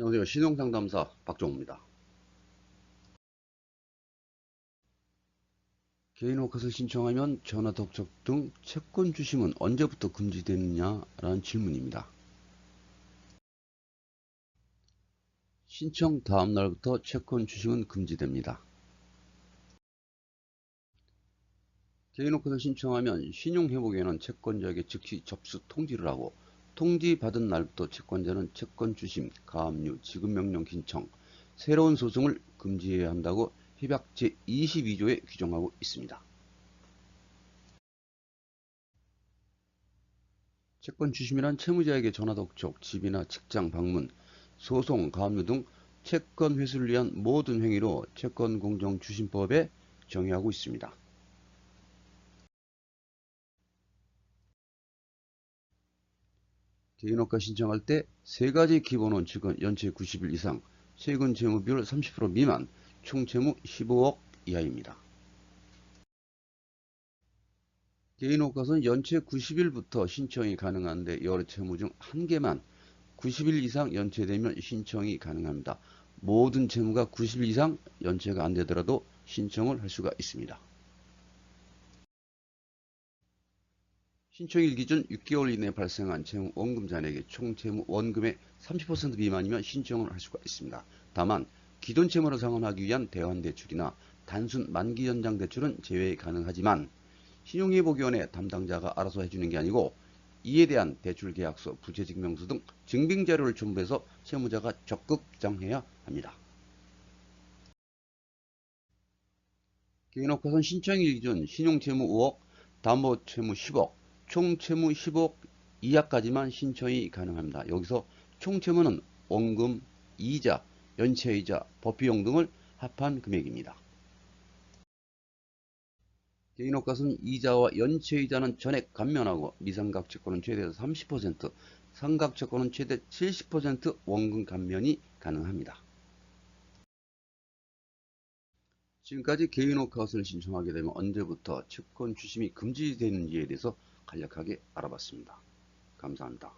안녕하세요. 신용상담사 박종호입니다. 개인 워컷을 신청하면 전화 독촉 등 채권 주심은 언제부터 금지되느냐라는 질문입니다. 신청 다음 날부터 채권 주심은 금지됩니다. 개인 워컷을 신청하면 신용회복에는 채권자에게 즉시 접수 통지를 하고 통지 받은 날부터 채권자는 채권 주심, 가압류, 지급명령 신청, 새로운 소송을 금지해야 한다고 협약 제22조에 규정하고 있습니다. 채권 주심이란 채무자에게 전화 독촉, 집이나 직장 방문, 소송, 가압류 등 채권 회수를 위한 모든 행위로 채권 공정주심법에 정의하고 있습니다. 개인호가 신청할 때 세 가지 기본 원칙은 연체 90일 이상, 세금 채무 비율 30% 미만, 총 채무 15억 이하입니다. 개인호가는 연체 90일부터 신청이 가능한데 여러 채무 중 한 개만 90일 이상 연체되면 신청이 가능합니다. 모든 채무가 90일 이상 연체가 안 되더라도 신청을 할 수가 있습니다. 신청일 기준 6개월 이내에 발생한 채무 원금 잔액의 총 채무 원금의 30% 미만이면 신청을 할 수가 있습니다. 다만 기존 채무를 상환하기 위한 대환 대출이나 단순 만기 연장 대출은 제외 가능하지만 신용회복위원회 담당자가 알아서 해주는 게 아니고 이에 대한 대출 계약서, 부채증명서 등 증빙 자료를 첨부해서 채무자가 적극 주장해야 합니다. 개인업가선 신청일 기준 신용채무 5억, 담보채무 10억, 총채무 10억 이하까지만 신청이 가능합니다. 여기서 총채무는 원금, 이자, 연체이자, 법비용 등을 합한 금액입니다. 개인업가선 이자와 연체이자는 전액 감면하고 미상각 채권은 최대 30%, 상각 채권은 최대 70% 원금 감면이 가능합니다. 지금까지 개인워크아웃을 신청하게 되면 언제부터 채권 주심이 금지되는지에 대해서 간략하게 알아봤습니다. 감사합니다.